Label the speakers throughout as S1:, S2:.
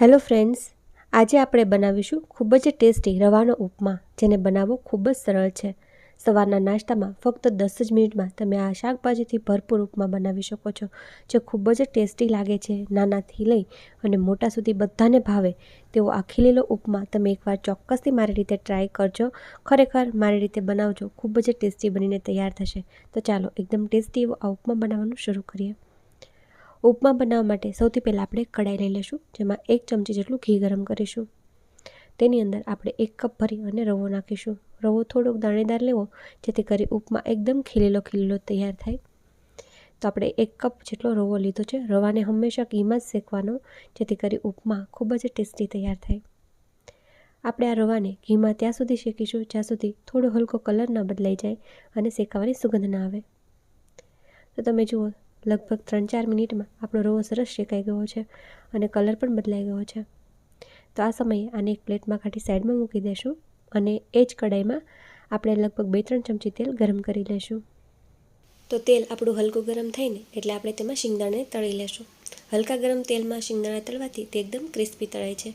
S1: Hello friends, આજે આપણે બનાવીશું ખૂબ જ ટેસ્ટી રવાનો ઉપમા, જેને બનાવવો ખૂબ જ સરળ છે. સવારના નાસ્તામાં ફક્ત દસ જ મિનિટમાં તમે આ શાકભાજીથી ભરપૂર ઉપમા બનાવી શકો છો, જે ખૂબ જ ટેસ્ટી લાગે છે, નાનાથી લઈ અને મોટા સુધી બધાને ભાવે. તેવો આ ખીલેલો ઉપમા તમે એકવાર ચોક્કસથી મારી રીતે ટ્રાય કરજો. ખરેખર મારી રીતે બનાવજો, ખૂબ જ ટેસ્ટી બનીને તૈયાર થશે. તો ચાલો એકદમ ટેસ્ટી એવો આ ઉપમા બનાવવાનું શરૂ કરીએ. ઉપમા બનાવવા માટે સૌથી પહેલાં આપણે કડાઈ લઈ લઈશું, જેમાં એક ચમચી જેટલું ઘી ગરમ કરીશું. તેની અંદર આપણે એક કપ ભરી અને રવો નાખીશું. રવો થોડોક દાણેદાર લેવો, જેથી કરી ઉપમા એકદમ ખીલેલો ખીલેલો તૈયાર થાય. તો આપણે એક કપ જેટલો રવો લીધો છે, રવાને હંમેશા ઘીમાં જ શેકવાનો, જેથી કરી ઉપમા ખૂબ જ ટેસ્ટી તૈયાર થાય. આપણે આ રવાને ઘીમાં ત્યાં સુધી શેકીશું, જ્યાં સુધી થોડો હલકો કલર ના બદલાઈ જાય અને શેકાવાની સુગંધ ના આવે. તો તમે જુઓ લગભગ ત્રણ ચાર મિનિટમાં આપણો રવો સરસ શેકાઈ ગયો છે અને કલર પણ બદલાઈ ગયો છે. તો આ સમયે આને એક પ્લેટમાં કાઢી સાઈડમાં મૂકી દઈશું અને એ જ કડાઈમાં આપણે લગભગ બે ત્રણ ચમચી તેલ ગરમ કરી લઈશું તો તેલ આપણું હલકું ગરમ થઈને એટલે આપણે તેમાં શિંગદાણાને તળી લેશું. હલકા ગરમ તેલમાં શિંગદાણા તળવાથી તે એકદમ ક્રિસ્પી તળાય છે.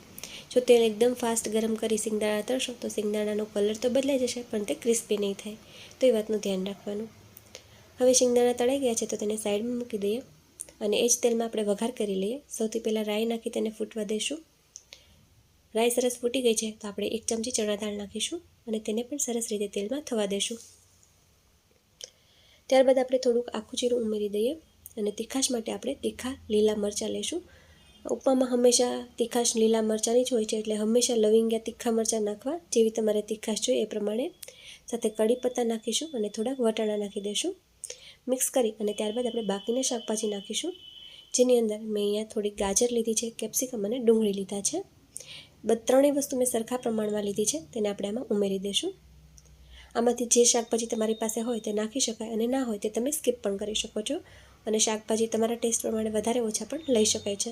S1: જો તેલ એકદમ ફાસ્ટ ગરમ કરી શિંગદાણા તળશો તો શિંગદાણાનો કલર તો બદલાઈ જશે પણ તે ક્રિસ્પી નહીં થાય. તો એ વાતનું ધ્યાન રાખવાનું. હવે શિંગદાણા તળાઈ ગયા છે તો તેને સાઈડમાં મૂકી દઈએ અને એ જ તેલમાં આપણે વઘાર કરી લઈએ. સૌથી પહેલાં રાઈ નાખી તેને ફૂટવા દઈશું. રાઈ સરસ ફૂટી ગઈ છે તો આપણે એક ચમચી ચણા દાળ નાખીશું અને તેને પણ સરસ રીતે તેલમાં થવા દઈશું. ત્યારબાદ આપણે થોડુંક આખું જીરું ઉમેરી દઈએ અને તીખાશ માટે આપણે તીખા લીલા મરચાં લઈશું. ઉપમામાં હંમેશા તીખાશ લીલા મરચાંની જ હોય છે એટલે હંમેશા લવિંગ્યા તીખા મરચાં નાખવા જેવી તમારે તીખાશ જોઈએ એ પ્રમાણે. સાથે કડી પત્તા નાખીશું અને થોડાક વટાણા નાખી દઈશું. મિક્સ કરી અને ત્યારબાદ આપણે બાકીના શાકભાજી નાખીશું, જેની અંદર મેં અહીંયા થોડીક ગાજર લીધી છે, કેપ્સિકમ અને ડુંગળી લીધા છે. ત્રણેય વસ્તુ મેં સરખા પ્રમાણમાં લીધી છે, તેને આપણે આમાં ઉમેરી દઈશું. આમાંથી જે શાકભાજી તમારી પાસે હોય તે નાખી શકાય અને ના હોય તે તમે સ્કીપ પણ કરી શકો છો અને શાકભાજી તમારા ટેસ્ટ પ્રમાણે વધારે ઓછા પણ લઈ શકાય છે.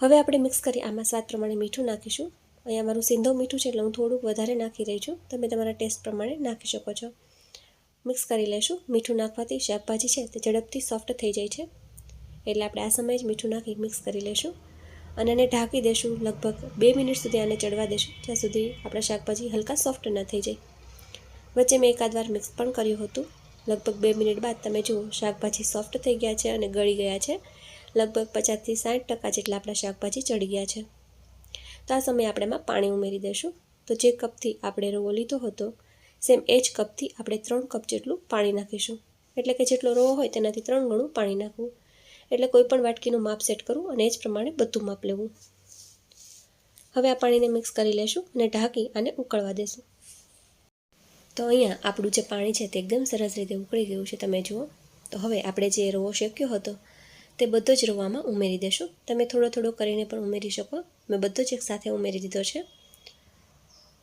S1: હવે આપણે મિક્સ કરી આમાં સ્વાદ પ્રમાણે મીઠું નાખીશું. અહીંયા મારું સિંધો મીઠું છે એટલે હું થોડુંક વધારે નાખી રહી છું. તમે તમારા ટેસ્ટ પ્રમાણે નાખી શકો છો. મિક્સ કરી લઈશું મીઠું નાખવાથી શાકભાજી છે તે ઝડપથી સોફ્ટ થઈ જાય છે. એટલે આપણે આ સમયે જ મીઠું નાખી મિક્સ કરી લઈશું અને એને ઢાંકી દઈશું લગભગ બે મિનિટ સુધી આને ચડવા દઈશું જ્યાં સુધી આપણા શાકભાજી હલકા સોફ્ટ ન થઈ જાય. વચ્ચે મેં એકાદ વાર મિક્સ પણ કર્યું હતું. લગભગ બે મિનિટ બાદ તમે જુઓ શાકભાજી સોફ્ટ થઈ ગયા છે અને ગળી ગયા છે. લગભગ પચાસથી સાઠ ટકા જેટલા આપણા શાકભાજી ચડી ગયા છે. તો આ સમયે આપણે એમાં પાણી ઉમેરી દઈશું તો જે કપથી આપણે રવો લીધો હતો સેમ એ જ કપથી આપણે ત્રણ કપ જેટલું પાણી નાખીશું. એટલે કે જેટલો રવો હોય તેનાથી ત્રણ ગણું પાણી નાખવું. એટલે કોઈ પણ વાટકીનું માપ સેટ કરવું અને એ જ પ્રમાણે બધું માપ લેવું. હવે આ પાણીને મિક્સ કરી લેશું અને ઢાંકી અને ઉકળવા દેશું. તો અહીંયા આપણું જે પાણી છે તે એકદમ સરસ રીતે ઉકળી ગયું છે, તમે જુઓ. તો હવે આપણે જે રવો શેક્યો હતો તે બધો જ રવામાં ઉમેરી દેશું. તમે થોડો થોડો કરીને પણ ઉમેરી શકો. મેં બધો જ એક સાથે ઉમેરી દીધો છે.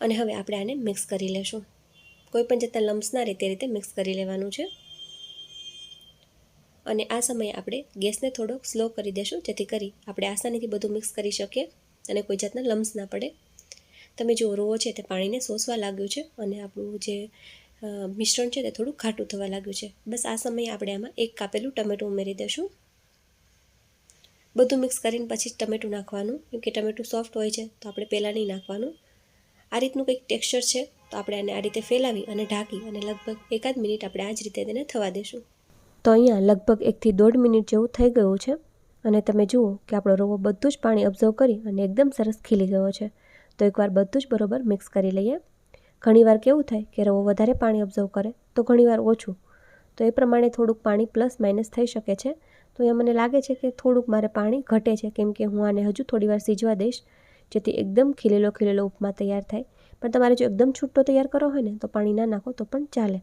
S1: અને હવે આપણે આને મિક્સ કરી લેશું. કોઈ પણ જાતના લમ્સ ના રહે તે રીતે મિક્સ કરી લેવાનું છે. અને આ સમયે આપણે ગેસને થોડોક સ્લો કરી દેશું, જેથી કરી આપણે આસાનીથી બધું મિક્સ કરી શકીએ અને કોઈ જાતના લમ્સ ના પડે. તમે જો રોવો છે તે પાણીને સોસવા લાગ્યું છે અને આપણું જે મિશ્રણ છે તે થોડું ઘાટું થવા લાગ્યું છે. બસ આ સમયે આપણે આમાં એક કાપેલું ટમેટું ઉમેરી દઈશું બધું મિક્સ કરીને પછી ટમેટું નાખવાનું. કેમ કે ટમેટું સોફ્ટ હોય છે, તો આપણે પહેલાં નહીં નાખવાનું. આ રીતનું કંઈક ટેક્સચર છે. તો આપણે આને આ રીતે ફેલાવી અને ઢાંકી અને લગભગ એકાદ મિનિટ આપણે આ જ રીતે તેને થવા દેશું. તો અહીંયા લગભગ એકથી દોઢ મિનિટ જેવું થઈ ગયું છે અને તમે જુઓ કે આપણો રવો બધું જ પાણી ઓબ્ઝર્વ કરી અને એકદમ સરસ ખીલી ગયો છે. તો એકવાર બધું જ બરોબર મિક્સ કરી લઈએ. ઘણીવાર કેવું થાય કે રવો વધારે પાણી ઓબ્ઝર્વ કરે તો ઘણીવાર ઓછું. તો એ પ્રમાણે થોડુંક પાણી પ્લસ માઇનસ થઈ શકે છે. તો એ મને લાગે છે કે થોડુંક મારે પાણી ઘટે છે કેમ કે હું આને હજુ થોડીવાર સીજવા દઈશ જેથી એકદમ ખીલેલો ખીલેલો ઉપમા તૈયાર થાય. પણ તમારે જો એકદમ છૂટો તૈયાર કરવો હોય ને, તો પાણી ના નાખો, તો પણ ચાલે.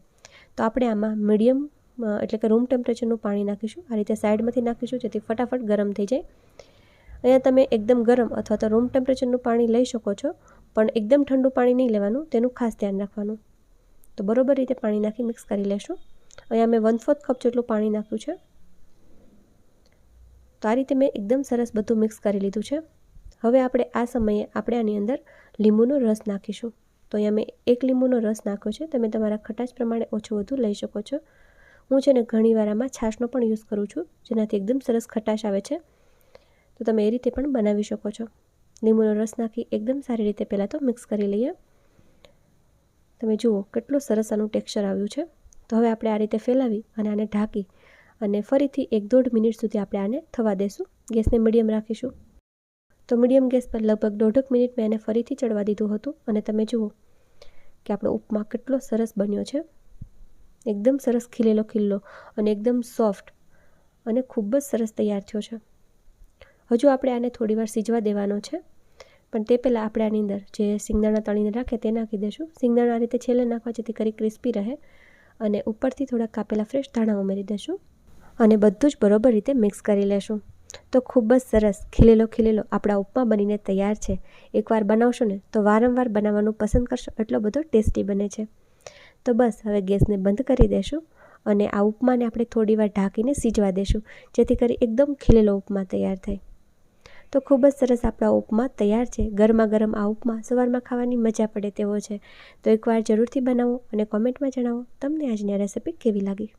S1: તો આપણે આમાં મીડિયમ એટલે કે રૂમ ટેમ્પરેચરનું પાણી નાખીશું. આ રીતે સાઈડમાંથી નાખીશું, જેથી ફટાફટ ગરમ થઈ જાય. અહીંયા તમે એકદમ ગરમ અથવા તો રૂમ ટેમ્પરેચરનું પાણી લઈ શકો છો, પણ એકદમ ઠંડુ પાણી નહીં લેવાનું, તેનું ખાસ ધ્યાન રાખવાનું. તો બરોબર રીતે પાણી નાખી મિક્સ કરી લેશું. અહીંયા મેં વન ફોર્થ કપ જેટલું પાણી નાખ્યું છે. તો આ રીતે મેં એકદમ સરસ બધું મિક્સ કરી લીધું છે. હવે આપણે આ સમયે, આપણે આની અંદર લીંબુનો રસ નાખીશું. તો અહીંયા મેં એક લીંબુનો રસ નાખ્યો છે. તમે તમારા ખટાશ પ્રમાણે ઓછું વધુ લઈ શકો છો. હું છે ને ઘણીવાર આમાં છાશનો પણ યુઝ કરું છું, જેનાથી એકદમ સરસ ખટાશ આવે છે. તો તમે એ રીતે પણ બનાવી શકો છો. લીંબુનો રસ નાખી એકદમ સારી રીતે પહેલાં તો મિક્સ કરી લઈએ. તમે જુઓ, કેટલું સરસ આનું ટેક્સચર આવ્યું છે. તો હવે આપણે આ રીતે ફેલાવી અને આને ઢાંકી અને ફરીથી એક દોઢ મિનિટ સુધી આપણે આને થવા દેશું. ગેસને મીડિયમ રાખીશું. તો મીડિયમ ગેસ પર લગભગ દોઢક મિનિટ મેં એને ફરીથી ચડવા દીધું હતું અને તમે જુઓ કે આપણો ઉપમા કેટલો સરસ બન્યો છે. એકદમ સરસ ખીલેલો ખીલ્લો અને એકદમ સોફ્ટ અને ખૂબ જ સરસ તૈયાર થયો છે. હજુ આપણે આને થોડીવાર સીજવા દેવાનો છે, પણ તે પહેલાં આપણે આની અંદર જે સિંગદાણા તળીને રાખે તે નાખી દઈશું સિંગદાણા આ રીતે છેલ્લે નાખવા જેથી કરી ક્રિસ્પી રહે અને ઉપરથી થોડા કાપેલા ફ્રેશ ધાણા ઉમેરી દઈશું અને બધું જ બરોબર રીતે મિક્સ કરી લેશું. તો ખૂબ જ સરસ. ખીલેલો ખીલેલો. આપણા ઉપમા બનીને તૈયાર છે. એકવાર બનાવશો ને, તો વારંવાર બનાવવાનું પસંદ કરશો. એટલો બધો ટેસ્ટી બને છે. તો બસ, હવે ગેસને બંધ કરી દેશું અને આ ઉપમાને આપણે થોડીવાર ઢાંકીને સીજવા દેશું, જેથી કરી એકદમ ખીલેલો ઉપમા તૈયાર થાય. તો ખૂબ જ સરસ આપણા ઉપમા તૈયાર છે. ગરમા ગરમ આ ઉપમા સવારમાં ખાવાની મજા પડે તેવો છે. તો એકવાર જરૂરથી બનાવો અને કોમેન્ટમાં જણાવો, તમને આજની આ રેસીપી કેવી લાગી?